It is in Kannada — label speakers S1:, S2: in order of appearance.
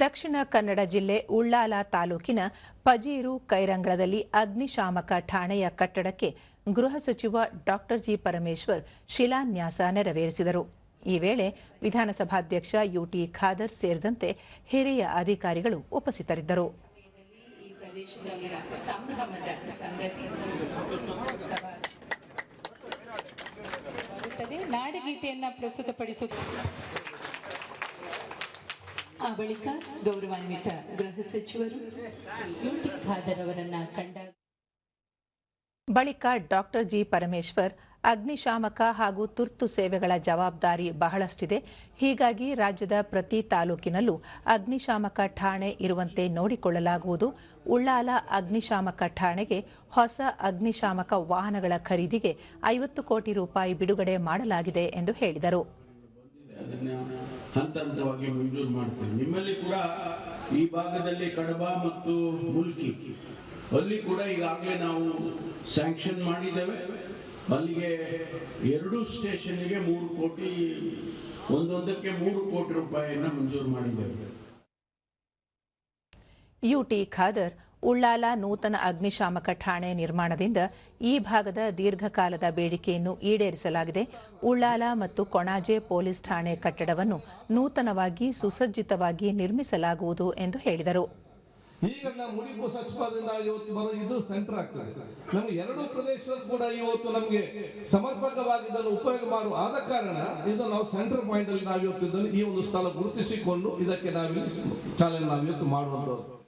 S1: ದಕ್ಷಿಣ ಕನ್ನಡ ಜಿಲ್ಲೆ ಉಳ್ಳಾಲ ತಾಲೂಕಿನ ಪಜೀರು ಕೈರಂಗಳದಲ್ಲಿ ಅಗ್ನಿಶಾಮಕ ಠಾಣೆಯ ಕಟ್ಟಡಕ್ಕೆ ಗೃಹ ಸಚಿವ ಡಾಕ್ಟರ್ ಜಿ ಪರಮೇಶ್ವರ್ ಶಿಲಾನ್ಯಾಸ ನೆರವೇರಿಸಿದರು. ಈ ವೇಳೆ ವಿಧಾನಸಭಾಧ್ಯಕ್ಷ ಯುಟಿ ಖಾದರ್ ಸೇರಿದಂತೆ ಹಿರಿಯ ಅಧಿಕಾರಿಗಳು ಉಪಸ್ಥಿತರಿದ್ದರು.
S2: ನಾಡಗೀತೆಯನ್ನು ಪ್ರದೇಶದಲ್ಲಿ ಸಂಭ್ರಮದ ಸಂಗತಿ ಪ್ರಸ್ತುತಪಡಿಸುತ್ತ ಆ ಬಳಿಕ ಗೌರವಾನ್ವಿತ ಗೃಹ ಸಚಿವರು ಖಾದರ್ ಅವರನ್ನ ಕಂಡ
S1: ಬಳಿಕ ಡಾಕ್ಟರ್ ಜಿ ಪರಮೇಶ್ವರ್ ಅಗ್ನಿಶಾಮಕ ಹಾಗೂ ತುರ್ತು ಸೇವೆಗಳ ಜವಾಬ್ದಾರಿ ಬಹಳಷ್ಟಿದೆ. ಹೀಗಾಗಿ ರಾಜ್ಯದ ಪ್ರತಿ ತಾಲೂಕಿನಲ್ಲೂ ಅಗ್ನಿಶಾಮಕ ಠಾಣೆ ಇರುವಂತೆ ನೋಡಿಕೊಳ್ಳಲಾಗುವುದು. ಉಳ್ಳಾಲ ಅಗ್ನಿಶಾಮಕ ಠಾಣೆಗೆ ಹೊಸ ಅಗ್ನಿಶಾಮಕ ವಾಹನಗಳ ಖರೀದಿಗೆ ಐವತ್ತು ಕೋಟಿ ರೂಪಾಯಿ ಬಿಡುಗಡೆ ಮಾಡಲಾಗಿದೆ ಎಂದು ಹೇಳಿದರು.
S3: ಹಂತ ಹಂತವಾಗಿ ಮಂಜೂರು ಮಾಡ್ತೀವಿ. ನಿಮ್ಮಲ್ಲಿ ಕೂಡ ಈ ಭಾಗದಲ್ಲಿ ಕಡಬ ಮತ್ತು ಮುಲ್ಕಿ. ಅಲ್ಲಿ ಕೂಡ ಈಗಾಗಲೇ ನಾವು ಸ್ಯಾಂಕ್ಷನ್ ಮಾಡಿದ್ದೇವೆ. ಅಲ್ಲಿಗೆ ಎರಡು ಸ್ಟೇಷನ್ಗೆ ಮೂರು ಕೋಟಿ, ಒಂದೊಂದಕ್ಕೆ ಮೂರು ಕೋಟಿ ರೂಪಾಯಿಯನ್ನು ಮಂಜೂರು ಮಾಡಿದ್ದೇವೆ.
S1: ಯುಟಿ ಖಾದರ್ ಉಳ್ಳಾಲ ನೂತನ ಅಗ್ನಿಶಾಮಕ ಠಾಣೆ ನಿರ್ಮಾಣದಿಂದ ಈ ಭಾಗದ ದೀರ್ಘಕಾಲದ ಬೇಡಿಕೆಯನ್ನು ಈಡೇರಿಸಲಾಗಿದೆ. ಉಳ್ಳಾಲ ಮತ್ತು ಕೊಣಾಜೆ ಪೊಲೀಸ್ ಠಾಣೆ ಕಟ್ಟಡವನ್ನು ನೂತನವಾಗಿ ಸುಸಜ್ಜಿತವಾಗಿ ನಿರ್ಮಿಸಲಾಗುವುದು ಎಂದು ಹೇಳಿದರು.
S4: ಈಗ ನಾವು ಮುಡಿಪು ಸಚಿವಾಲಯದಿಂದ ಇವತ್ತು ಬರೋ ಇದು ಸೆಂಟರ್ ಆಗ್ತದೆ. ನಮ್ಗೆ ಎರಡು ಪ್ರದೇಶದಲ್ಲಿ ಕೂಡ ಇವತ್ತು ನಮಗೆ ಸಮರ್ಪಕವಾಗಿ ಇದನ್ನು ಉಪಯೋಗ ಮಾಡುವ ಆದ ಕಾರಣ ಇದು ನಾವು ಸೆಂಟರ್ ಪಾಯಿಂಟ್ ಅಲ್ಲಿ ನಾವು ಇವತ್ತು ಈ ಒಂದು ಸ್ಥಳ ಗುರುತಿಸಿಕೊಂಡು ಇದಕ್ಕೆ ನಾವಿಲ್ಲಿ ಚಾಲನೆ ನಾವು ಇವತ್ತು ಮಾಡುವಂತದ್ದು